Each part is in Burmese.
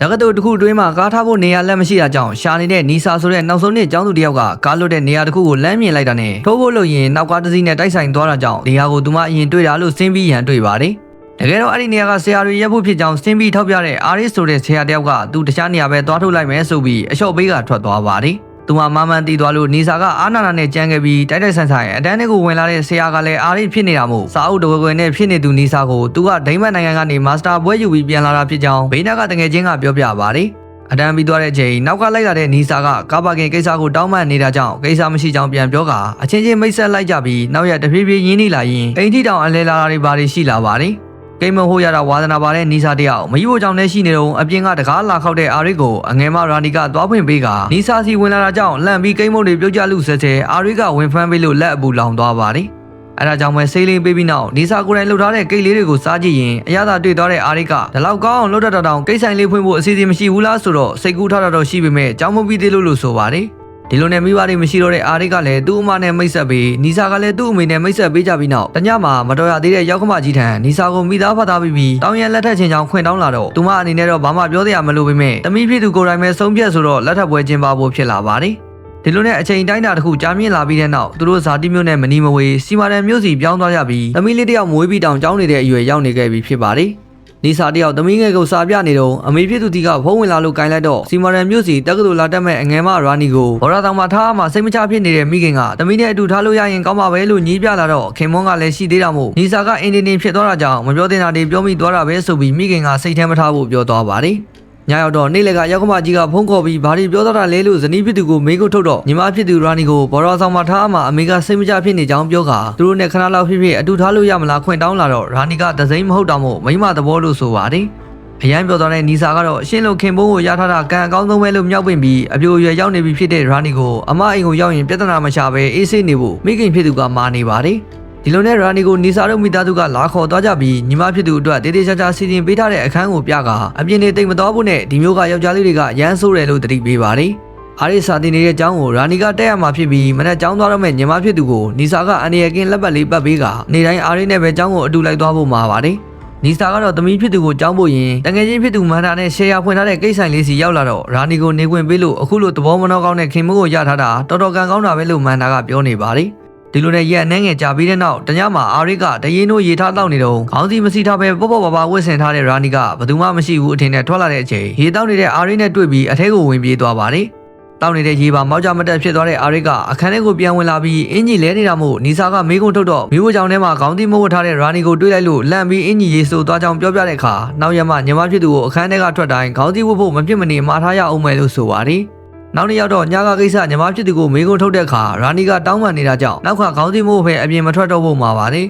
တက္ကသိုလ်တစ်ခုအတွင်းမှာကားထားဖို့နေရာလက်မရှိတာကြောင့်ရှာနေတဲ့နီဆာဆိုတဲ့နောက်ဆုံးနှစ်ကျောင်းသူတစ်ယောက်ကကားလွတ်တဲ့နေရာတစ်ခုကိုလမ်းမြင်လိုက်တာနဲ့ထိုးဖို့လို့ရင်နောက်ကားတစ်စီးနဲ့တိုက်ဆိုင်သွားတာကြောင့်နေရာကိုသူမအရင်တွေ့တာလို့စင်းပြီးရန်တွေ့ပါတယ်တကယ်တော့အဲ့ဒီနေရာကဆရာတွေရက်ဖို့ဖြစ်ကြောင်းစင်းပြီးထောက်ပြတဲ့အာရစ်ဆိုတဲ့ဆရာတစ်ယောက်ကသူတခြားနေရာပဲသွားထုတ်လိုက်မယ်ဆိုပြီးအလျှော့ပေးကထွက်သွားပါတယ် သူမမမှန်တီးသွားလို့နီစာကအာနာနာနဲ့ကြမ်းခဲ့ပြီးတိုက်တိုက်ဆန်ဆန်အတန်းတွေကိုဝင်လာတဲ့ဆရာကလည်းအာရစ်ဖြစ်နေတာမို့စာအုပ်တဝဲခွဲနဲ့ဖြစ်နေသူနီစာကိုသူကဒိမတ်နိုင်ငံကနေမာစတာဘွဲယူပြီးပြန်လာတာဖြစ်ကြောင်းဘေးနားကတငယ်ချင်းကပြောပြပါတယ်အတန်းပြီးသွားတဲ့အချိန်နောက်ကလိုက်လာတဲ့နီစာကကာပါကင်ကိစ္စကိုတောင်းပန်နေတာကြောင့်ကိစ္စမရှိကြောင်းပြန်ပြောကာအချင်းချင်းမိတ်ဆက်လိုက်ကြပြီးနောက်ရက်တဖြည်းဖြည်းရင်းနှီးလာရင်အိမ်ထိတောင်အလဲလာတာတွေဘာတွေရှိလာပါတယ် ကိမဟိုရတာဝါသနာပါတဲ့နီစာတယောက်မယူဖို့ကြောင့်လည်းရှိနေတော့အပြင်ကတကားလာခောက်တဲ့အာရစ်ကိုအငယ်မရာနီကသွားဖွင့်ပေးကနီစာစီဝင်လာတာကြောင့်လှန်ပြီးကိမုတ်တွေပြုတ်ကျလူဆဲဆဲအာရစ်ကဝင်ဖမ်းပေးလို့လက်အပူလောင်သွားပါတယ်အဲဒါကြောင့်ပဲဆေးလေးပေးပြီးနောက်နီစာကိုယ်တိုင်လှုပ်ထားတဲ့ကိတ်လေးတွေကိုစားကြည့်ရင်အရသာတွေ့သွားတဲ့အာရစ်ကဒီလောက်ကောင်းအောင်လှုပ်တတ်တောင်ကိတ်ဆိုင်လေးဖွင့်ဖို့အစီအစဉ်မရှိဘူးလားဆိုတော့စိတ်ကူးထားတာတော့ရှိပေမဲ့ကြောင်းမပြီးသေးလို့လို့ဆိုပါတယ် ဒီလိုနဲ့မိဘတွေမရှိတော့တဲ့အာရိကလည်းသူ့အမနဲ့မိတ်ဆက်ပြီးနီစာကလည်းသူ့အမေနဲ့မိတ်ဆက်ပေးကြပြီးနောက်တညမှာမတော်ရသေးတဲ့ရောက်ခမကြီးထံနီစာကိုမိသားဖတ်သားပြီးပြီးတောင်းရန်လက်ထက်ချင်းချောင်းခွင့်တောင်းလာတော့သူမအနေနဲ့တော့ဘာမှပြောသေးရမလို့ပေမဲ့တမိဖြစ်သူကိုယ်တိုင်ပဲဆုံးဖြတ်ဆိုတော့လက်ထပ်ပွဲကျင်းပဖို့ဖြစ်လာပါတယ်ဒီလိုနဲ့အချိန်တိုင်းတာတစ်ခုကြာမြင့်လာပြီးတဲ့နောက်သူတို့ဇာတိမျိုးနဲ့မနီမဝေစီမာတန်မျိုးစီပြောင်းသွားကြပြီးသမီးလေးတစ်ယောက်မွေးပြီးတောင်ကျောင်းနေတဲ့အရွယ်ရောက်နေခဲ့ပြီဖြစ်ပါတယ် နီစာတယောက်သမီးငယ်ကိုစာပြနေတော့အမေဖြစ်သူတီကဖုံးဝင်လာလို့ကင်လိုက်တော့စီမာရန်မြို့စီတက္ကသိုလ်လာတက်မဲ့အငယ်မရာနီကိုဘော်ရာတောင်မှာထားမှစိတ်မချဖြစ်နေတဲ့မိခင်ကသမီးနဲ့အတူထားလို့ရရင်ကောင်းပါပဲလို့ညည်းပြလာတော့ခင်မွန်းကလည်းရှိသေးတာမို့နီစာကအင်ဒီနီဖြစ်သွားတာကြောင့်မပြောတင်တာတွေပြောမိသွားတာပဲဆိုပြီးမိခင်ကစိတ်ထဲမထားဖို့ပြောသွားပါတယ် ညရောက်တော့နေ့လည်ကရောက်ခမကြီးကဖုန်းခေါ်ပြီးဘာတွေပြောတော့တာလဲလို့ဇနီးဖြစ်သူကိုမေးခွန်းထုတ်တော့ညီမဖြစ်သူရာနီကိုဘော်ရာဆောင်မှာထားမှအမေကစိတ်မချဖြစ်နေကြောင်းပြောခါသူတို့နဲ့ခဏလောက်ဖြစ်ဖြစ်အတူထားလို့ရမလားခွင့်တောင်းလာတော့ရာနီကဒစိမ့်မဟုတ်တော့မို့မိမသဘောလို့ဆိုပါတယ်အရန်ပြောသွားတဲ့နီစာကတော့အရှင်းလို့ခင်ဘုံကိုရထားတာကံအကောင်းဆုံးပဲလို့မြောက်ပင်ပြီးအပြိုရွယ်ရောက်နေပြီဖြစ်တဲ့ရာနီကိုအမအိမ်ကိုရောက်ရင်ပြဿနာမရှာပဲအေးဆေးနေဖို့မိခင်ဖြစ်သူကမာနေပါတယ် ဒီလိုနဲ့ရာနီကိုနီစာတို့မိသားစုကလာခေါ်သွားကြပြီးညီမဖြစ်သူအတွက်တေးသေးချာချာစီစဉ်ပေးထားတဲ့အခန်းကိုပြကအပြင်နေတိတ်မတော်ဘူးနဲ့ဒီမျိုးကယောက်ျားလေးတွေကရမ်းဆိုးတယ်လို့တတိပေးပါတယ်အားရစာတင်နေတဲ့အကြောင်းကိုရာနီကတက်ရမှာဖြစ်ပြီးမနေ့ကျောင်းသွားတော့မဲ့ညီမဖြစ်သူကိုနီစာကအန်ရီယကင်းလက်ပတ်လေးပတ်ပေးကနေတိုင်းအားရနဲ့ပဲကျောင်းကိုအတူလိုက်သွားဖို့မှာပါတယ်နီစာကတော့သမီးဖြစ်သူကိုကြောင်းဖို့ရင်တငယ်ချင်းဖြစ်သူမန္တာနဲ့ရှယ်ယာဖွင့်ထားတဲ့ကိတ်ဆိုင်လေးစီရောက်လာတော့ရာနီကိုနေခွင့်ပေးလို့အခုလိုသဘောမနှောကောင်းတဲ့ခင်မိုးကိုရထားတာတော်တော်ကံကောင်းတာပဲလို့မန္တာကပြောနေပါတယ် ဒီလိုနဲ့ရက်အနှဲငယ်ကြာပြီးတဲ့နောက်တညမှာအာရစ်ကတရင်တို့ရေထားတောက်နေတော့ခေါင်းစီမစီထားပဲပေါ့ပေါ့ပါပါဝှက်ဆင်ထားတဲ့ရာနီကဘယ်သူမှမရှိဘူးအထင်နဲ့ထွက်လာတဲ့အချိန်ရေတောက်နေတဲ့အာရစ်နဲ့တွေ့ပြီးအထဲကိုဝင်ပြေးသွားပါတယ်တောက်နေတဲ့ရေပါမောက်ကြမတက်ဖြစ်သွားတဲ့အာရစ်ကအခန်းထဲကိုပြန်ဝင်လာပြီးအင်ကြီးလဲနေတာမို့နီစာကမေးခွန်းထုတ်တော့မိဖို့ကြောင့်ထဲမှာခေါင်းသီးမိုးဝတ်ထားတဲ့ရာနီကိုတွေ့လိုက်လို့လန့်ပြီးအင်ကြီးရေဆိုသွားကြောင်းပြောပြတဲ့အခါနောက်ရက်မှညီမဖြစ်သူကိုအခန်းထဲကထွက်တိုင်းခေါင်းသီးဝတ်ဖို့မဖြစ်မနေမှားထားရအောင်မယ်လို့ဆိုပါတယ် နောက်နေ့ရောက်တော့ညကကိစ္စညီမဖြစ်သူကိုမေးခွန်းထုတ်တဲ့အခါရာနီကတောင်းပန်နေတာကြောင့်နောက်ကခေါင်းသီးမိုးပဲအပြင်မထွက်တော့ဖို့မှာပါတယ်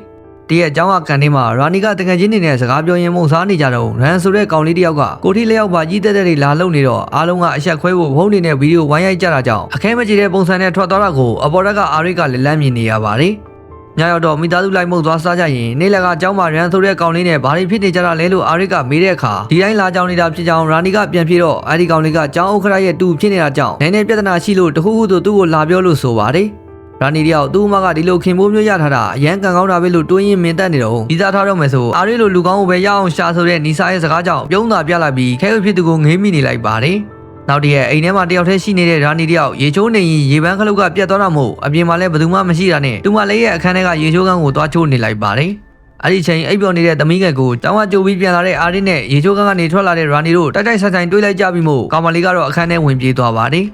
တရက်အကြောင်းကကန်ထဲမှာရာနီကတကယ်ချင်းနေနဲ့စကားပြောရင်းမုံစားနေကြတော့ရန်ဆိုတဲ့ကောင်လေးတစ်ယောက်ကကိုထီလျောက်ပါကြီးတက်တဲ့တွေလာလုံနေတော့အားလုံးကအဆက်ခွဲဖို့ဖုန်းနေနဲ့ဗီဒီယိုဝိုင်းရိုက်ကြတာကြောင့်အခဲမကြေတဲ့ပုံစံနဲ့ထွက်သွားတာကိုအပေါ်တက်ကအာရစ်ကလည်းလမ်းမြင်နေရပါတယ် ညရောက်တော့မိသားစုလိုက်မှုသွားစားကြရင်နေလကကျောင်းမှာရန်ဆိုတဲ့ကောင်လေးနဲ့ဘာတွေဖြစ်နေကြတာလဲလို့အာရစ်ကမေးတဲ့အခါဒီတိုင်းလာကြောင်နေတာဖြစ်ကြောင်ရာနီကပြန်ပြေတော့အဲဒီကောင်လေးကကျောင်းဥက္ကရာရဲ့တူဖြစ်နေတာကြောင့်နိုင်နေပြဿနာရှိလို့တခုခုဆိုသူ့ကိုလာပြောလို့ဆိုပါတယ်ရာနီတယောက်သူ့အမကဒီလိုခင်မိုးမျိုးရထားတာအရန်ကန်ကောင်းတာပဲလို့တွေးရင်မင်တက်နေတော့ဒီစားထားတော့မယ်ဆိုအားရလိုလူကောင်းကိုပဲရအောင်ရှာဆိုတဲ့နီစာရဲ့စကားကြောင့်ပြုံးသာပြလိုက်ပြီးခဲဥဖြစ်သူကိုငေးမိနေလိုက်ပါတယ် နောက်တည့်ရဲ့အိမ်ထဲမှာတယောက်တည်းရှိနေတဲ့ရာနီတယောက်ရေချိုးနေရင်ရေပန်းခလုတ်ကပြတ်သွားတာမို့အပြင်မှာလည်းဘယ်သူမှမရှိတာနဲ့သူမလေးရဲ့အခန်းထဲကရေချိုးကန်းကိုသွားချိုးနေလိုက်ပါတယ်အဲ့ဒီချိန်အိပ်ပျော်နေတဲ့သမီးငယ်ကိုတောင်းဝကြိုပြီးပြန်လာတဲ့အာရီနဲ့ရေချိုးကန်းကနေထွက်လာတဲ့ရာနီတို့တိုက်တိုက်ဆိုင်ဆိုင်တွေးလိုက်ကြပြီးမို့ကောင်မလေးကတော့အခန်းထဲဝင်ပြေးသွားပါတယ်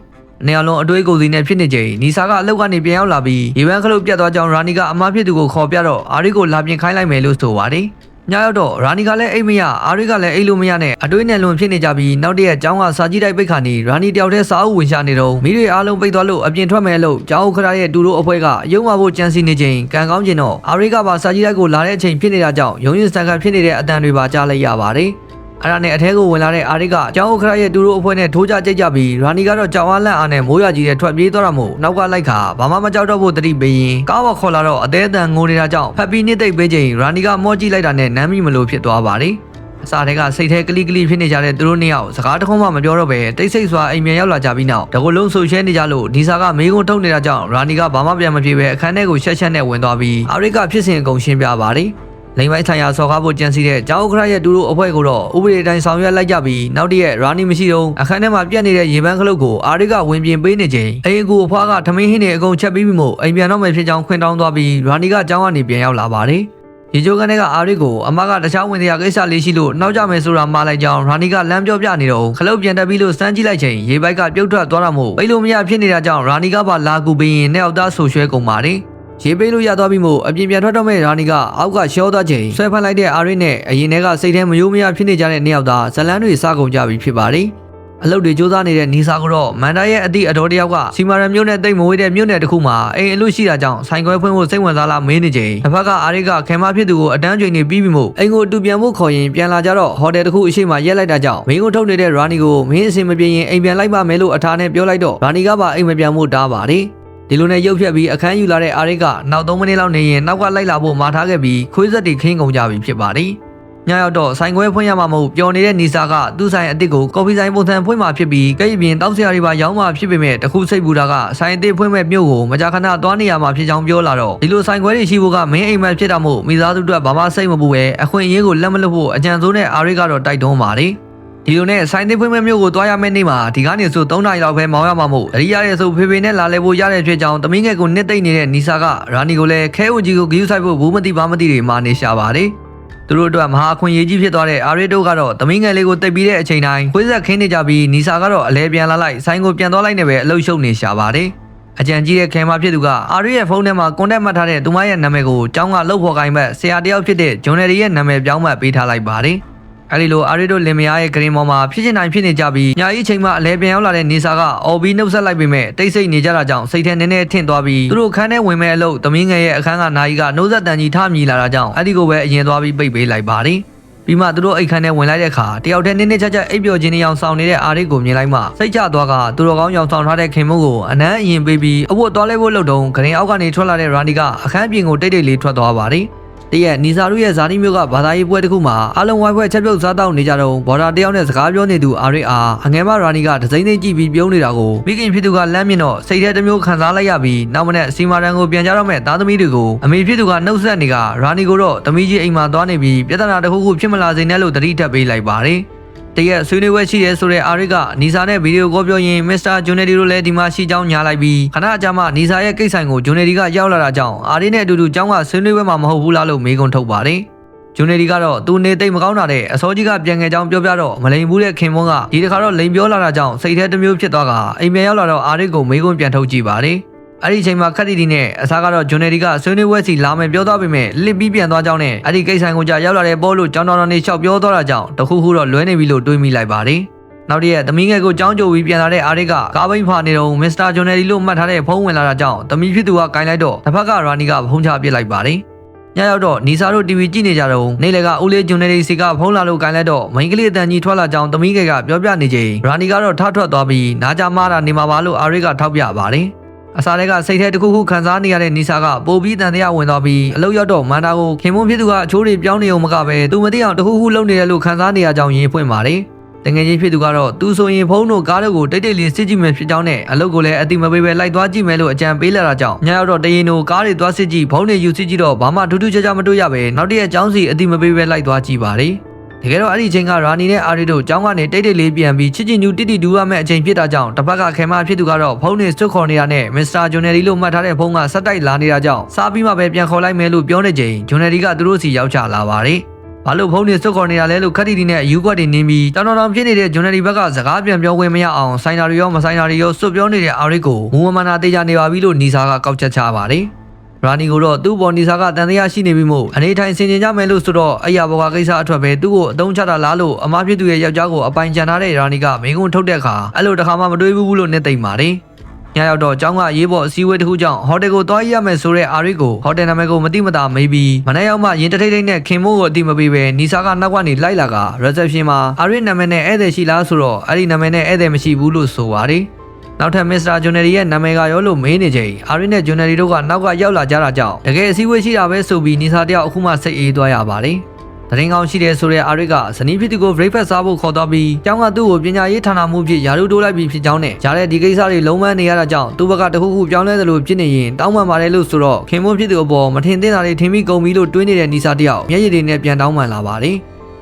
နေရာလုံးအတွေးကိုယ်စီနဲ့ဖြစ်နေချိန်နီစာကအလောက်ကနေပြန်ရောက်လာပြီးရေပန်းခလုတ်ပြတ်သွားကြောင်းရာနီကအမားဖြစ်သူကိုခေါ်ပြတော့အာရီကိုလာပြင်ခိုင်းလိုက်မယ်လို့ဆိုပါတယ် ညရောက်တော့ရာနီကလည်းအိတ်မရအာရီကလည်းအိတ်လို့မရနဲ့အတွေးနဲ့လွန်ဖြစ်နေကြပြီးနောက်တည့်ရက်ကျောင်းကစာကြည့်တိုက်ပိတ်ခါနေရာနီတယောက်တည်းစာအုပ်ဝင်ရှာနေတော့မိတွေအားလုံးပိတ်သွားလို့အပြင်ထွက်မယ်လို့ကျောင်းခရရဲ့တူတို့အဖွဲ့ကရုံမဖို့ကြံစီနေချိန်ကံကောင်းကျင်တော့အာရီကပါစာကြည့်တိုက်ကိုလာတဲ့အချိန်ဖြစ်နေတာကြောင့်ရုံရင်စံခံဖြစ်နေတဲ့အတန်တွေပါကြားလိုက်ရပါတယ် အဲ့ဒါနဲ့အထဲကိုဝင်လာတဲ့အာရစ်ကကျောင်းဥက္ခရရဲ့တူတို့အဖွဲ့နဲ့ထိုးကြကြိတ်ကြပြီးရာနီကတော့ကြောင်အားလန့်အားနဲ့မိုးရွာကြီးတဲ့ထွက်ပြေးသွားတာမို့နောက်ကလိုက်ခါဘာမှမကြောက်တော့ဖို့တတိပေးရင်ကားပေါ်ခေါ်လာတော့အသေးအတန်ငိုနေတာကြောင့်ဖက်ပြီးနှစ်သိပ်ပေးချိန်ရာနီကမော့ကြည့်လိုက်တာနဲ့နမ်းမိမလို့ဖြစ်သွားပါတယ်အစားတဲကစိတ်ထဲကလိကလိဖြစ်နေကြတဲ့သူတို့နှစ်ယောက်စကားတခုမှမပြောတော့ပဲတိတ်ဆိတ်စွာအိမ်ပြန်ရောက်လာကြပြီးနောက်တကူလုံးဆူရှဲနေကြလို့ဒီစာကမေးခွန်းထုတ်နေတာကြောင့်ရာနီကဘာမှပြန်မပြေပဲအခန်းထဲကိုရှက်ရှက်နဲ့ဝင်သွားပြီးအာရစ်ကဖြစ်စဉ်အကုန်ရှင်းပြပါတယ် လိမ်ပိုင်းဆိုင်ရာစော်ကားဖို့ကြံစီတဲ့ကျောင်းဥက္ကဋ္ဌရဲ့ဒူတို့အဖွဲ့ကိုတော့ဥပဒေတိုင်းဆောင်ရွက်လိုက်ကြပြီးနောက်တည့်ရက်ရာနီမရှိတော့အခန်းထဲမှာပြက်နေတဲ့ရေပန်းခလုတ်ကိုအာရစ်ကဝင်ပြင်ပေးနေချိန်အိမ်အကူအဖွားကထမင်းဟင်းတွေအကုန်ချက်ပြီးပြီမို့အိမ်ပြန်တော့မယ်ဖြစ်ကြောင်းခွင့်တောင်းသွားပြီးရာနီကကျောင်းကနေပြန်ရောက်လာပါတယ်ရေချိုးကနေကအာရစ်ကိုအမကတခြားဝင်တရားကိစ္စလေးရှိလို့နှောက်ကြမယ်ဆိုတာမှားလိုက်ကြောင်းရာနီကလမ်းပြောပြနေတော့ခလုတ်ပြန်တက်ပြီးလို့စမ်းကြည့်လိုက်ချိန်ရေပိုက်ကပြုတ်ထွက်သွားတာမို့ပိတ်လို့မရဖြစ်နေတာကြောင့်ရာနီကပါလာကူပြီးရင်နှစ်ယောက်သားဆူရွှဲကုန်ပါတယ် ရေပေးလို့ရသွားပြီမို့အပြင်ပြန်ထွက်တော့မဲ့ရာနီကအောက်ကရှောသွားချိန်ဆွဲဖက်လိုက်တဲ့အာရစ်နဲ့အရင်ထဲကစိတ်ထဲမယိုးမရဖြစ်နေကြတဲ့နှစ်ယောက်သားဇလန်းတွေစကုန်ကြပြီဖြစ်ပါတယ်အလုပ်တွေစူးစမ်းနေတဲ့နီစာကတော့မန်တာရဲ့အသည့်အတော်တယောက်ကစီမာရန်မြို့နယ်တိတ်မဝေးတဲ့မြို့နယ်တစ်ခုမှာအိမ်အလို့ရှိတာကြောင့်ဆိုင်ခွဲဖွင့်ဖို့စိတ်ဝင်စားလာမေးနေချိန်တစ်ဖက်ကအာရစ်ကခင်မဖြစ်သူကိုအတန်းချိန်နေပြီးပြီမို့အိမ်ကိုအတူပြန်ဖို့ခေါ်ရင်ပြန်လာကြတော့ဟိုတယ်တစ်ခုအရှိမရက်လိုက်တာကြောင့်မင်းကိုထုတ်နေတဲ့ရာနီကိုမင်းအစင်မပြေရင်အိမ်ပြန်လိုက်ပါမယ်လို့အထားနဲ့ပြောလိုက်တော့ရာနီကပါအိမ်မပြန်ဖို့တားပါတယ် ဒီလိုနဲ့ရုပ်ဖြတ်ပြီးအခန်းယူလာတဲ့အာရစ်ကနောက်3မိနစ်လောက်နေရင်နောက်ကလိုက်လာဖို့မှာထားခဲ့ပြီးခွေးဆက်တွေခင်းကုန်ကြပြီဖြစ်ပါတယ်။ညရောက်တော့ဆိုင်ခွဲဖွင့်ရမှာမဟုတ်ပျော်နေတဲ့နီစာကသူ့ဆိုင်အစ်စ်ကိုကော်ဖီဆိုင်ပုံစံဖွင့်မှာဖြစ်ပြီးကိတ်ပြင်တောက်စရာတွေပါရောင်းမှာဖြစ်ပေမဲ့တခုစိတ်ပူတာကဆိုင်အစ်စ်ဖွင့်မဲ့မြို့ကိုမကြာခဏသွားနေရမှာဖြစ်ကြောင်းပြောလာတော့ဒီလိုဆိုင်ခွဲတွေရှိဖို့ကမင်းအိမ်မက်ဖြစ်တာမို့မိသားစုအတွက်ဘာမှစိတ်မပူပဲအခွင့်အရေးကိုလက်မလွတ်ဖို့အကြံစိုးနဲ့အာရစ်ကတော့တိုက်တွန်းပါတယ်။ ဒီလိုနဲ့ဆိုင်သိဖွင့်မဲ့မျိုးကိုတွားရမယ့်နေ့မှာဒီကားနေဆို3နာရီလောက်ပဲမောင်းရမှာမို့အရိရရဲ့ဆိုဖေဖေနဲ့လာလဲဖို့ရတဲ့ဖြစ်ကြောင်းတမင်းငယ်ကိုနှစ်သိမ့်နေတဲ့နီစာကရာနီကိုလည်းခဲဦးကြီးကိုဂယူးဆိုင်ဖို့ဘူးမသိဘာမသိတွေမာနေရှာပါတယ်သူတို့အတွက်မဟာအခွင့်အရေးကြီးဖြစ်သွားတဲ့အာရီတိုကတော့တမင်းငယ်လေးကိုတိတ်ပြီးတဲ့အချိန်တိုင်းခွေးဆက်ခင်းနေကြပြီးနီစာကတော့အလဲပြန်လာလိုက်ဆိုင်ကိုပြန်သွားလိုက်နေပဲအလုရှုပ်နေရှာပါတယ်အကြံကြီးတဲ့ခဲမဖြစ်သူကအာရီရဲ့ဖုန်းထဲမှာကွန်တက်မှတ်ထားတဲ့သူမရဲ့နာမည်ကိုကျောင်းကလှုပ်ဖော်ကိုင်းဘက်ဆရာတယောက်ဖြစ်တဲ့ဂျွန်နယ်ရီရဲ့နာမည်ပြောင်းမှတ်ပေးထားလိုက်ပါတယ် အဲဒီလိုအာရီတို့လင်မယားရဲ့ဂရင်ပေါ်မှာဖြစ်ချင်တိုင်းဖြစ်နေကြပြီးညာကြီးချိန်မှအလဲပြန်ရောက်လာတဲ့နေစာကအော်ဘီနှုတ်ဆက်လိုက်ပေမဲ့တိတ်ဆိတ်နေကြတာကြောင့်စိတ်ထဲနည်းနည်းထင့်သွားပြီးသူတို့ခန်းထဲဝင်မဲ့အလို့သမီးငယ်ရဲ့အခန်းကနာကြီးကနှုတ်ဆက်တန်ကြီးထမြည်လာတာကြောင့်အဲ့ဒီကိုပဲအရင်သွားပြီးပိတ်ပေးလိုက်ပါတယ်ပြီးမှသူတို့အိတ်ခန်းထဲဝင်လိုက်တဲ့အခါတယောက်တည်းနင်းနေချာချာအိပ်ပျော်ခြင်းနေအောင်ဆောင်နေတဲ့အာရစ်ကိုမြင်လိုက်မှစိတ်ချသွားကသူတော်ကောင်းရောင်ဆောင်ထားတဲ့ခင်မုတ်ကိုအနမ်းအရင်ပေးပြီးအဝတ်သွားလဲဖို့လှုပ်တုံးဂရင်အောက်ကနေထွက်လာတဲ့ရာနီကအခန်းပြင်ကိုတိတ်တိတ်လေးထွက်သွားပါတယ် တရက်နီစာရုရဲ့ဇာတိမျိုးကဘာသာရေးပွဲတစ်ခုမှာအလုံးဝိုင်းပွဲချက်ပြုတ်စားတောက်နေကြတော့ဘော်ဒါတယောက်နဲ့စကားပြောနေသူအာရစ်အားအငယ်မရာနီကဒစိမ့်သိမ့်ကြည့်ပြီးပြုံးနေတာကိုမိခင်ဖြစ်သူကလမ်းမြင်တော့စိတ်ထဲတစ်မျိုးခံစားလိုက်ရပြီးနောက်မနေ့စီမာရန်ကိုပြန်ကြတော့မဲ့သားသမီးတွေကိုအမေဖြစ်သူကနှုတ်ဆက်နေကရာနီကိုတော့သမီးကြီးအိမ်မှာသွားနေပြီးပြဿနာတစ်ခုခုဖြစ်မလာစေနဲ့လို့တတိထပ်ပေးလိုက်ပါတယ် တရက်ဆွေးနွေးပွဲရှိတယ်ဆိုတဲ့အာရစ်ကနီစာနဲ့ဗီဒီယိုကောပြောရင်မစ္စတာဂျွန်နယ်ဒီတို့လည်းဒီမှာရှိကြောင်းညာလိုက်ပြီးခဏအကြာမှနီစာရဲ့ကိစ္စကိုဂျွန်နယ်ဒီကရောက်လာတာကြောင့်အာရစ်နဲ့အတူတူကျောင်းကဆွေးနွေးပွဲမှာမဟုတ်ဘူးလားလို့မေးခွန်းထုတ်ပါတယ်ဂျွန်နယ်ဒီကတော့သူနေသိမ့်မကောင်းတာတဲ့အစောကြီးကပြန်ငယ်ကြောင်းပြောပြတော့မလိန်ဘူးတဲ့ခင်မွန်းကဒီတခါတော့လိန်ပြောလာတာကြောင့်စိတ်ထဲတစ်မျိုးဖြစ်သွားကအိမ်ပြန်ရောက်လာတော့အာရစ်ကိုမေးခွန်းပြန်ထုတ်ကြည့်ပါတယ် အဲ့ဒီအချိန်မှာခက်တီတီနဲ့အစားကတော့ဂျွန်နယ်ဒီကဆွေးနွေးပွဲစီလာမယ်ပြောသွားပေမဲ့လစ်ပြီးပြန်သွားကြောင်းနဲ့အဲ့ဒီကိစ္စကိုကြာရောက်လာတဲ့ပေါ်လို့ကျောင်းတော်တော်နေလျှောက်ပြောသွားတာကြောင့်တခုခုတော့လွဲနေပြီလို့တွေးမိလိုက်ပါတယ်နောက်တည့်ရက်သမီးငယ်ကိုကြောင်းကြိုပြီးပြန်လာတဲ့အာရစ်ကကားဘိန်းဖာနေတော့မစ္စတာဂျွန်နယ်ဒီလို့မှတ်ထားတဲ့ဖုန်းဝင်လာတာကြောင့်သမီးဖြစ်သူကကင်လိုက်တော့တစ်ဖက်ကရာနီကဖုန်းချပစ်လိုက်ပါတယ်ညရောက်တော့နီစာတို့ TV ကြည့်နေကြတော့နေလေကဦးလေးဂျွန်နယ်ဒီစီကဖုန်းလာလို့ကင်လိုက်တော့မိန်းကလေးအတန်ကြီးထွက်လာကြောင်းသမီးငယ်ကပြောပြနေချိန်ရာနီကတော့ထထွက်သွားပြီးနားကြမားတာနေမှာပါလို့အာရစ်ကထောက်ပြပါတယ် အစားတွေကစိတ်ထဲတစ်ခုခုခံစားနေရတဲ့နီစာကပိုပြီးတန်တရားဝင်သွားပြီးအလုတ်ရောက်တော့မန်တာကိုခင်မွန်းဖြစ်သူကအချိုးတွေပြောင်းနေအောင်မကပဲသူမသိအောင်တစ်ခုခုလုပ်နေတယ်လို့ခံစားနေရကြောင်းရင်ဖွင့်ပါတယ်တငယ်ချင်းဖြစ်သူကတော့သူဆိုရင်ဖုန်းတို့ကားတို့ကိုတိတ်တိတ်လေးစစ်ကြည့်မယ်ဖြစ်ကြောင်းနဲ့အလုတ်ကိုလည်းအတိမပေးပဲလိုက်သွားကြည့်မယ်လို့အကြံပေးလာတာကြောင့်ညရောက်တော့တရင်တို့ကားတွေသွားစစ်ကြည့်ဖုန်းတွေယူစစ်ကြည့်တော့ဘာမှထူးထူးခြားခြားမတွေ့ရပဲနောက်တည့်ရက်ចောင်းစီအတိမပေးပဲလိုက်သွားကြည့်ပါတယ် တကယ်တော့အဲ့ဒီအချိန်ကရာနီနဲ့အာရီတို့ကျောင်းကနေတိတ်တိတ်လေးပြန်ပြီးချစ်ချင်ညူတိတိဒူရမယ့်အချိန်ဖြစ်တာကြောင့်တစ်ဖက်ကခဲမဖြစ်သူကတော့ဖုန်းနဲ့စွတ်ခေါ်နေတာနဲ့မစ္စတာဂျွန်နယ်ဒီလို့မှတ်ထားတဲ့ဖုန်းကဆက်တိုက်လာနေတာကြောင့်စားပြီးမှပဲပြန်ခေါ်လိုက်မယ်လို့ပြောနေချိန်ဂျွန်နယ်ဒီကသူတို့စီရောက်ချလာပါတယ်ဘာလို့ဖုန်းနဲ့စွတ်ခေါ်နေတာလဲလို့ခက်တီတီနဲ့ယူကွက်တွေနင်းပြီးတောင်တောင်ဖြစ်နေတဲ့ဂျွန်နယ်ဒီဘက်ကစကားပြန်ပြောခွင့်မရအောင်ဆိုင်နာရီရောမဆိုင်နာရီရောစွတ်ပြောနေတဲ့အာရစ်ကိုမူမမနာတေးကြနေပါပြီလို့နီစာကကောက်ချက်ချပါတယ် ရာနီကိုတော့သူ့ပေါ်နီစာကတန်တရားရှိနေပြီမို့အနေထိုင်ဆင်ခြင်ကြမယ်လို့ဆိုတော့အရာဘောကကိစ္စအထွက်ပဲသူ့ကိုအတုံးချတာလားလို့အမားဖြစ်သူရဲ့ယောက်ျားကိုအပိုင်ချန်ထားတဲ့ရာနီကမင်းကုန်းထုတ်တဲ့အခါအဲ့လိုတစ်ခါမှမတွေးဘူးလို့နဲ့သိမ့်ပါတယ်ညရောက်တော့ကျောင်းကရေးပေါ်အစည်းအဝေးတစ်ခုကြောင့်ဟိုတယ်ကိုသွားရမယ်ဆိုတဲ့အာရစ်ကိုဟိုတယ်နာမည်ကိုမတိမတာမေးပြီးမနေ့ရောက်မှရင်တထိတ်ထိတ်နဲ့ခင်မိုးကိုအတိမပေးပဲနီစာကနောက်ကနေလိုက်လာက reception မှာအာရစ်နာမည်နဲ့ဧည့်သည်ရှိလားဆိုတော့အဲ့ဒီနာမည်နဲ့ဧည့်သည်မရှိဘူးလို့ဆိုပါတယ် နောက်ထပ်မစ္စတာဂျွန်နယ်ရီရဲ့နာမည်ကရောလို့မေးနေချိန်အာရစ်နဲ့ဂျွန်နယ်ရီတို့ကနောက်ကရောက်လာကြတာကြောင့်တကယ်အစည်းအဝေးရှိတာပဲဆိုပြီးနီစာတယောက်အခုမှစိတ်အေးသွားရပါတယ်။တသတင်းကောင်းရှိတယ်ဆိုတဲ့အာရစ်ကဇနီးဖြစ်သူကို breakfast စားဖို့ခေါ်သွားပြီးကျောင်းကသူ့ကိုပညာရေးဌာနမှုဖြစ်ယာရုတိုးလိုက်ပြီးဖြစ်ကြောင်းနဲ့ကြားတဲ့ဒီကိစ္စတွေလုံးဝနေရတာကြောင့်သူ့ဘက်ကတခုခုပြောင်းလဲသလိုဖြစ်နေရင်တောင်းပန်ပါတယ်လို့ဆိုတော့ခင်မွန်းဖြစ်သူအပေါ်မထင်သင့်တာတွေထင်ပြီးကုန်ပြီလို့တွေးနေတဲ့နီစာတယောက်မျက်ရည်တွေနဲ့ပြန်တောင်းပန်လာပါတယ်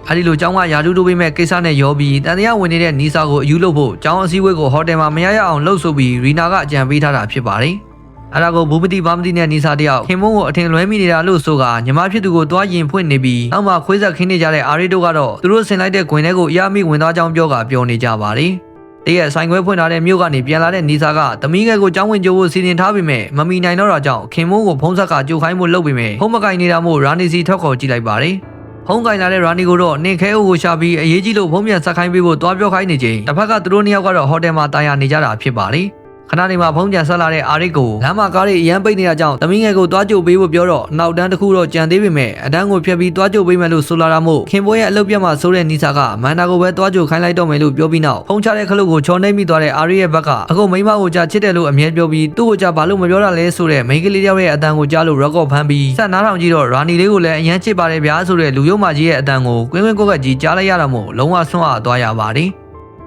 အဲဒီလိုကျောင်းကယာတုတိုးပေးမဲ့ကိစ္စနဲ့ရောပြီးတန်တရားဝင်နေတဲ့နီစာကိုအယူလို့ဖို့ကျောင်းအစည်းအဝေးကိုဟိုတယ်မှာမရရအောင်လှုပ်ဆိုပြီးရီနာကအကြံပေးထားတာဖြစ်ပါတယ်။အဲ့ဒါကိုဘူပတိဘာမတိနဲ့နီစာတယောက်ခင်မုန်းကိုအထင်လွဲမိနေတာလို့ဆိုကညီမဖြစ်သူကိုတွားရင်ဖွင့်နေပြီးနောက်မှခွေးဆက်ခင်းနေကြတဲ့အာရီတို့ကတော့သူတို့ဆင်လိုက်တဲ့ဂွင်ထဲကိုအရမိဝင်သွားကြောင်းပြောကပြောနေကြပါတယ်။တရက်ဆိုင်ခွဲဖွင့်ထားတဲ့မြို့ကနေပြန်လာတဲ့နီစာကသမီးငယ်ကိုကြောင်းဝင်ကြိုးဖို့စီစဉ်ထားပေမဲ့မမီနိုင်တော့တာကြောင့်ခင်မုန်းကိုဖုံးဆက်ကကြိုခိုင်းဖို့လုပ်ပေမဲ့ဖုံးမကင်နေတာမို့ရာနီစီထွက်ခေါ်ကြည့်လိုက်ပါတယ်။ ဖုံးကင်လာတဲ့ရာနီကိုတော့နင်ခဲအိုကိုရှာပြီးအရေးကြီးလို့ဖုံးပြန်ဆက်ခိုင်းပေးဖို့တွားပြောခိုင်းနေချိန်တစ်ဖက်ကသူတို့နှစ်ယောက်ကတော့ဟိုတယ်မှာတာယာနေကြတာဖြစ်ပါလေ ခဏနေမှာဖုံးပြန်ဆက်လာတဲ့အာရစ်ကိုလမ်းမှာကားတွေအရန်ပိတ်နေတာကြောင့်သမီးငယ်ကိုတွားကြိုပေးဖို့ပြောတော့နောက်တန်းတစ်ခုတော့ကြံသေးပေမဲ့အတန်းကိုဖျက်ပြီးတွားကြိုပေးမယ်လို့ဆိုလာတာမို့ခင်ပွဲရဲ့အလုပ်ပြတ်မှာဆိုတဲ့နီစာကမန်နာကိုပဲတွားကြိုခိုင်းလိုက်တော့မယ်လို့ပြောပြီးနောက်ဖုံးချတဲ့ခလုတ်ကိုချော်နှိမ့်မိသွားတဲ့အာရစ်ရဲ့ဘက်ကအခုမိမကိုကြာချစ်တယ်လို့အမြဲပြောပြီးသူ့ကိုကြာဘာလို့မပြောတာလဲဆိုတဲ့မိန်းကလေးတယောက်ရဲ့အတန်းကိုကြားလို့ရက်ကော့ဖမ်းပြီးဆက်နားထောင်ကြည့်တော့ရာနီလေးကိုလည်းအရန်ချစ်ပါတယ်ဗျာဆိုတဲ့လူယုံမကြီးရဲ့အတန်းကိုကွင်းကွင်းကွက်ကကြီးကြားလိုက်ရတာမို့လုံးဝဆွန့်အားသွားရပါတယ်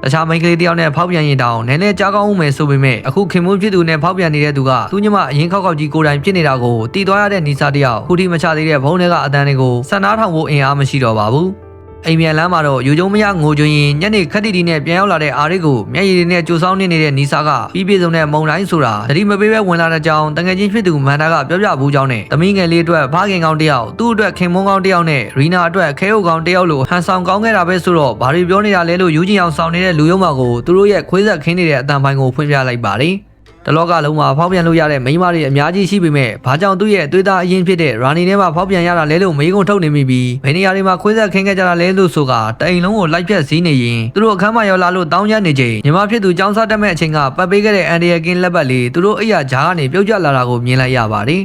တခြားမိန်းကလေးတယောက်နဲ့ဖောက်ပြန်ရင်တောင်နည်းနည်းကြားကောင်းဦးမယ်ဆိုပေမဲ့အခုခင်မွန်းဖြစ်သူနဲ့ဖောက်ပြန်နေတဲ့သူကသူညမအရင်ခောက်ခောက်ကြီးကိုယ်တိုင်ဖြစ်နေတာကိုတီးသွားရတဲ့နီစာတယောက်ခုထိမချသေးတဲ့ဘုံတွေကအတန်းတွေကိုဆန္ဒထောင်ဖို့အင်အားမရှိတော့ပါဘူး အိမ်ပြန်လမ်းမှာတော့ယူကျုံမရငိုကြွရင်ညနေခက်တီတီနဲ့ပြန်ရောက်လာတဲ့အာရစ်ကိုမျက်ရည်တွေနဲ့ကြိုဆောင်နေနေတဲ့နီစာကပြီးပြေဆုံးတဲ့မုံတိုင်းဆိုတာတတိမပေးပဲဝင်လာတဲ့ကြောင်တငယ်ချင်းဖြစ်သူမန်တာကပြောပြဘူးကြောင်းနဲ့သမီးငယ်လေးအတွက်ဖခင်ကောင်းတယောက်သူ့အတွက်ခင်မုန်းကောင်းတယောက်နဲ့ရီနာအတွက်ခဲဟုတ်ကောင်းတယောက်လိုဟန်ဆောင်ကောင်းခဲ့တာပဲဆိုတော့ဘာတွေပြောနေတာလဲလို့ယူကျင်အောင်ဆောင်နေတဲ့လူယုံမကိုသူတို့ရဲ့ခွေးဆက်ခင်းနေတဲ့အတန်ပိုင်းကိုဖွင့်ပြလိုက်ပါတယ် တလောကလုံးမှာဖောက်ပြန်လို့ရတဲ့မိန်းမတွေအများကြီးရှိပေမဲ့ဘာကြောင့်သူ့ရဲ့အသွေးသားအရင်ဖြစ်တဲ့ရာနီထဲမှာဖောက်ပြန်ရတာလဲလို့မေးခွန်းထုတ်နေမိပြီးဘယ်နေရာတွေမှာခွေးဆက်ခင်းခဲ့ကြတာလဲလို့ဆိုကတအိမ်လုံးကိုလိုက်ဖြတ်စည်းနေရင်သူတို့အခန်းမှာရောက်လာလို့တောင်းကျနေချိန်ညီမဖြစ်သူចောင်းစားတက်မဲ့အချိန်ကပတ်ပေးခဲ့တဲ့အန်ဒီယာကင်းလက်ပတ်လေးသူတို့အိယာဂျားကနေပြုတ်ကျလာတာကိုမြင်လိုက်ရပါတယ်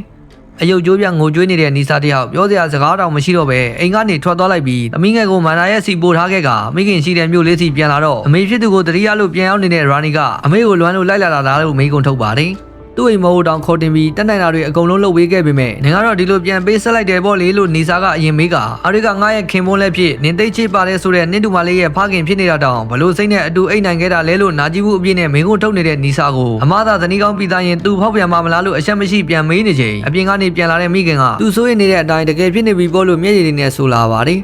အယုတ်ကျိုးပြငိုကြွေးနေတဲ့နီစာတယောက်ပြောစရာစကားတောင်မရှိတော့ပဲအိမ်ကနေထွက်သွားလိုက်ပြီးသမီးငယ်ကိုမန္တာရဲ့စီပို့ထားခဲ့ကမိခင်ရှိတဲ့မြို့လေးစီပြန်လာတော့အမေဖြစ်သူကိုတတိယလို့ပြန်ရောက်နေတဲ့ရာနီကအမေကိုလွမ်းလို့လိုက်လာတာလားလို့မေးခွန်းထုတ်ပါတယ် သူ့အိမ်မဟုတ်တောင်ခေါ်တင်ပြီးတက်နိုင်တာတွေအကုန်လုံးလုပ်ပေးခဲ့ပေမဲ့နင်ကတော့ဒီလိုပြန်ပေးဆက်လိုက်တယ်ပေါ့လေလို့နေစာကအရင်မေးကအာရိကငါရဲ့ခင်မွန်းလည်းဖြစ်နင်သိချစ်ပါလေဆိုတဲ့နင့်တူမလေးရဲ့ဖခင်ဖြစ်နေတာတောင်ဘလို့စိတ်နဲ့အတူအိတ်နိုင်ခဲ့တာလဲလို့နာကြည့်မှုအပြည့်နဲ့မေးခွန်းထုတ်နေတဲ့နေစာကိုအမသာသနီးကောင်းပြီးသားရင်သူဖောက်ပြန်မှာမလားလို့အရှက်မရှိပြန်မေးနေချိန်အပြင်ကနေပြန်လာတဲ့မိခင်ကသူစိုးရိမ်နေတဲ့အတိုင်းတကယ်ဖြစ်နေပြီပေါ့လို့မျက်ရည်တွေနဲ့ဆိုလာပါတယ်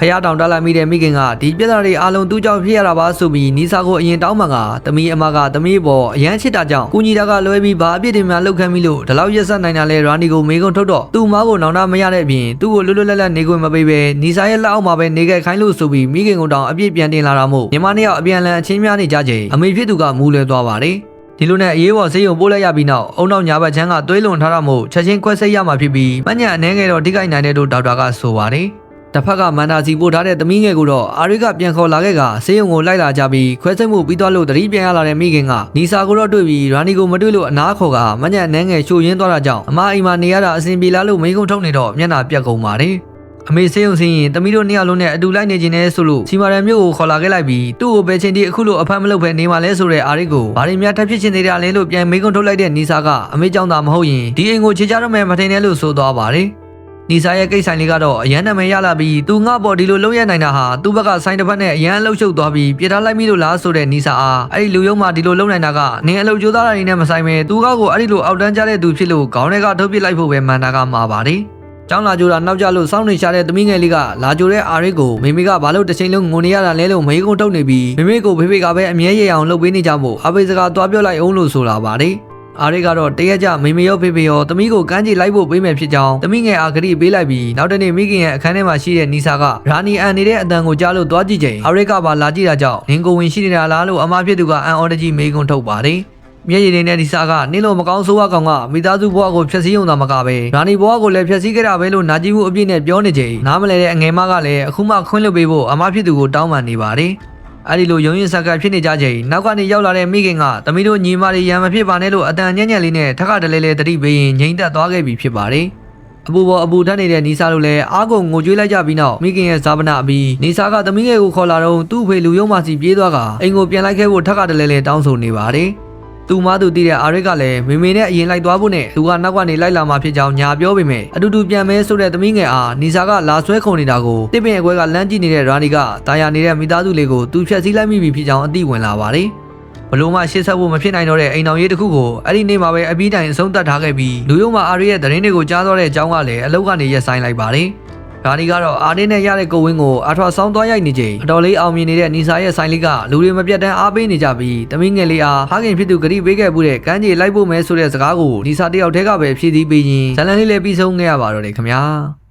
ဖះတောင်တက်လာမိတဲ့မိခင်ကဒီပြဿနာတွေအားလုံးသူ့ကြောင့်ဖြစ်ရတာပါဆိုပြီးနီစာကိုအရင်တောင်းမှန်ကသမီးအမကသမီးပေါ်အရန်ချစ်တာကြောင့်ကုညီတာကလွဲပြီးဘာအပြစ်တွေမှလောက်ခံမိလို့ဒီလောက်ရက်ဆက်နိုင်တာလဲရာနီကိုမေကုံထုတ်တော့သူ့မကိုနောင်တမရတဲ့အပြင်သူ့ကိုလွတ်လွတ်လပ်လပ်နေခွင့်မပေးပဲနီစာရဲ့လက်အောက်မှာပဲနေခဲ့ခိုင်းလို့ဆိုပြီးမိခင်ကိုတောင်အပြစ်ပြန်တင်လာတာမို့ညီမနှစ်ယောက်အပြန်အလှန်အချင်းများနေကြချိန်အမေဖြစ်သူကမူးလွဲသွားပါတယ်ဒီလိုနဲ့အရေးပေါ်ဆေးရုံပို့လိုက်ရပြီးနောက်အုံနောက်ညာဘက်ချမ်းကသွေးလွန်ထားတာမို့ချက်ချင်းခွဲစိတ်ရမှာဖြစ်ပြီးမညံအနေငယ်တော့ထိခိုက်နိုင်တဲ့လို့ဒေါက်တာကဆိုပါတယ် တစ်ဖက်ကမန္တာစီပို့ထားတဲ့သမီးငယ်ကိုတော့အာရိကပြန်ခေါ်လာခဲ့ကဆေးရုံကိုလိုက်လာကြပြီးခွဲစိတ်မှုပြီးသွားလို့တတိပြန်ရလာတဲ့မိခင်ကနီစာကိုတော့တွေ့ပြီးရာနီကိုမတွေ့လို့အနားခေါ်ကမညံအနေငယ်ချိုရင်းသွားတာကြောင့်အမအိမ်မှာနေရတာအဆင်ပြေလားလို့မိကုံထုတ်နေတော့မျက်နှာပြက်ကုန်ပါတယ်အမေဆေးရုံဆင်းရင်တမီးတို့နှစ်ယောက်လုံးနဲ့အတူလိုက်နေခြင်းနဲ့ဆိုလို့စီမာရန်မျိုးကိုခေါ်လာခဲ့လိုက်ပြီးသူ့ကိုပဲချင်းတီအခုလိုအဖမ်းမလုပ်ဘဲနေမှလဲဆိုတဲ့အာရစ်ကိုဘာတွေများထပ်ဖြစ်ချင်နေတာလဲလို့ပြန်မေးခွန်းထုတ်လိုက်တဲ့နီစာကအမေကြောင့်သာမဟုတ်ရင်ဒီအိမ်ကိုခြေချတော့မယ်မထင်နဲ့လို့ဆိုသွားပါတယ် နီစာရဲ့ကိစ္စဆိုင်လေးကတော့အရန်နာမည်ရလာပြီးသူငါပေါ်ဒီလိုလုံးရနိုင်တာဟာသူ့ဘက်ကဆိုင်တစ်ဖက်နဲ့အရန်လှုပ်ရှုပ်သွားပြီးပြစ်ထားလိုက်မိလို့လားဆိုတဲ့နီစာအားအဲ့ဒီလူယုံမှာဒီလိုလုံးနိုင်တာကနင်အလုပ်ကြိုးစားတာနေနဲ့မဆိုင်ပဲသူကောက်ကိုအဲ့ဒီလိုအောက်တန်းကြတဲ့သူဖြစ်လို့ခေါင်းထဲကထုတ်ပစ်လိုက်ဖို့ပဲမန်တာကမှာပါတယ်ကျောင်းလာကြိုတာနောက်ကျလို့စောင့်နေရှာတဲ့သမီးငယ်လေးကလာကြိုတဲ့အာရစ်ကိုမိမိကဘာလို့တစ်ချိန်လုံးငိုနေရတာလဲလို့မေးခွန်းထုတ်နေပြီးမိမိကိုဖေဖေကပဲအမြဲရအောင်လုပ်ပေးနေကြမို့အဖေစကားသွားပြောလိုက်အောင်လို့ဆိုလာပါတယ် အာရိကတော့တရက်ကြမိမရောဖေဖေရောသမီးကိုကမ်းခြေလိုက်ဖို့ပေးမယ်ဖြစ်ကြောင်းသမီးငယ်အာဂရိပေးလိုက်ပြီးနောက်တနေ့မိခင်ရဲ့အခန်းထဲမှာရှိတဲ့နီစာကရာနီအန်နေတဲ့အတန်ကိုကြားလို့သွားကြည့်ချိန်အာရိကပါလာကြည့်တာကြောင့်လင်ကိုဝင်ရှိနေတာလားလို့အမဖြစ်သူကအန်အော်တကြီးမေးခွန်းထုတ်ပါတယ်မျက်ရည်တွေနဲ့ဒီစားကနင်းလို့မကောင်းဆိုးဝါကောင်ကမိသားစုဘဝကိုဖျက်ဆီးုံသာမကပဲရာနီဘဝကိုလည်းဖျက်ဆီးခဲ့တာပဲလို့နာကြည့်မှုအပြည့်နဲ့ပြောနေချိန်နားမလဲတဲ့အငယ်မကလည်းအခုမှခွင့်လွှတ်ပေးဖို့အမဖြစ်သူကိုတောင်းပန်နေပါတယ် အဲ့ဒီလိုရုံရင်ဆက်ကဖြစ်နေကြချိန်နောက်ကနေရောက်လာတဲ့မိခင်ကသမီးတို့ညီမတွေရံမဖြစ်ပါနဲ့လို့အတန်ညံ့ညံ့လေးနဲ့ထခတလဲလဲတတိပေးရင်ငိမ့်သက်သွားခဲ့ပြီဖြစ်ပါတယ်အပူပေါ်အပူထက်နေတဲ့နီစာတို့လည်းအားကုန်ငိုကြွေးလိုက်ကြပြီးနောက်မိခင်ရဲ့ဇာပနာအပြီးနီစာကသမီးငယ်ကိုခေါ်လာတော့သူ့ဖေလူယုံမစီပြေးသွားကအိမ်ကိုပြန်လိုက်ခဲ့ဖို့ထခတလဲလဲတောင်းဆိုနေပါတယ် သူမသူတည်တဲ့အာရစ်ကလည်းမေမေနဲ့အရင်လိုက်သွားဖို့နဲ့သူကနောက်ကနေလိုက်လာမှဖြစ်ကြောင်းညာပြောပေမဲ့အတူတူပြန်မဲဆိုတဲ့သမီးငယ်အားနီစာကလာဆွဲခုန်နေတာကိုတစ်ပင်အကွဲကလမ်းကြည့်နေတဲ့ရာနီကတာယာနေတဲ့မိသားစုလေးကိုသူဖျက်ဆီးလိုက်မိပြီဖြစ်ကြောင်းအသိဝင်လာပါတယ်ဘလို့မှရှေ့ဆက်ဖို့မဖြစ်နိုင်တော့တဲ့အိမ်တော်ရေးတစ်ခုကိုအဲ့ဒီနေ့မှာပဲအပြီးတိုင်အဆုံးသတ်ထားခဲ့ပြီးလူယုံမှာအာရီရဲ့သတင်းတွေကိုကြားတော့တဲ့အကြောင်းကလည်းအလုတ်ကနေရက်ဆိုင်လိုက်ပါတယ်။ ဒါဒီကတော့အာရီနဲ့ရတဲ့ကိုဝင်းကိုအထွာဆောင်းသွားရိုက်နေချိန်အတော်လေးအောင်မြင်နေတဲ့နီစာရဲ့ဆိုင်လေးကလူတွေမပြတ်တမ်းအားပေးနေကြပြီးတမင်းငယ်လေးအားဟာခင်ဖြစ်သူဂရိပေးခဲ့မှုတဲ့ကမ်းခြေလိုက်ဖို့မဲဆိုတဲ့စကားကိုနီစာတယောက်တည်းကပဲဖြည့်ဆည်းပေးရင်ဇလန်လေးလည်းပြီးဆုံးခဲ့ရပါတော့တယ်ခင်ဗျာ။